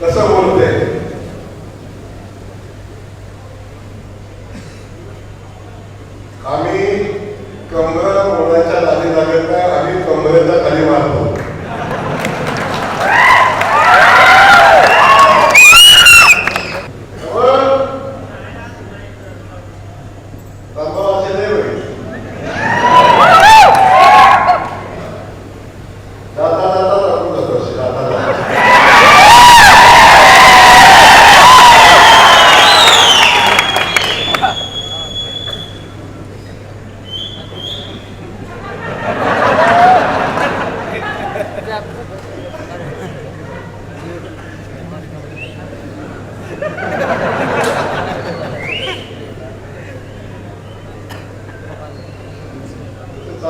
कसं बोलते? आम्ही कमर मोडाच्या नादी लागत नाही आम्ही कमरेच्या खाली मारतो.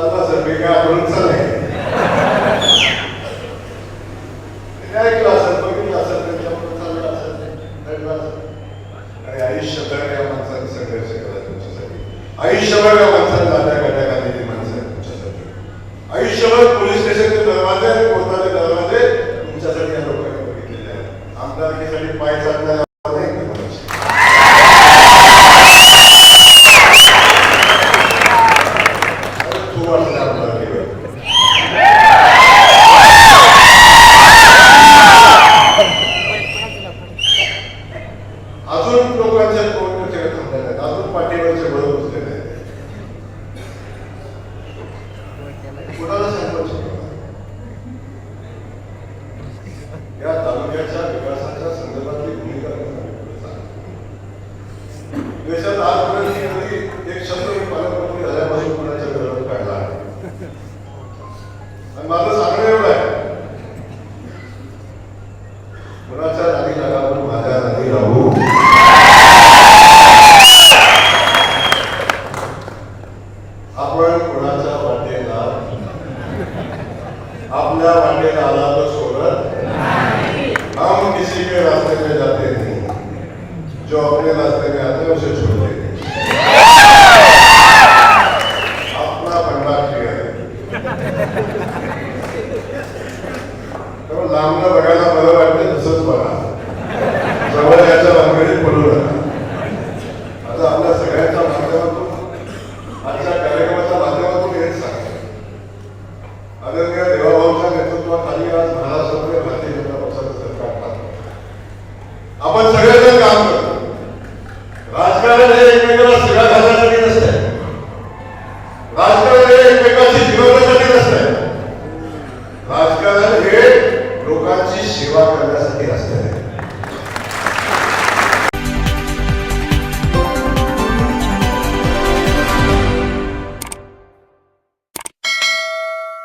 चालला सर मी काय आपण नाही काय ऐकलं असेल बघितलं असेल त्यांच्याबरोबर चाललं असेल घडलं असेल आणि आयुष्यभर या माणसाने संघर्ष केला तुमच्यासाठी. आयुष्यभर या माणसाने अजून लोकांच्या कोणत्या थांबले नाहीत. अजून पाठीवरचे बळ कुणाला सांगू शकतो? आपण वाटेला? आपल्या वाटेला आला सोडत हम किसी के रास्ते में जाते नहीं। जो अपने रास्ते में आते उसे छोड़ते अपना क्लियर बघायला आदरणीय देवाभाऊच्या नेतृत्वाखाली आज महाराष्ट्रामध्ये भारतीय जनता पक्षाचं सरकार आपण सगळेजण काम करतो राजकारण हे एकमेकाला शिगा घालण्यासाठी नसतंय. राजकारण हे एकमेकाची जिरवण्यासाठी नसतंय. राजकारण हे लोकांची सेवा करण्यासाठी असते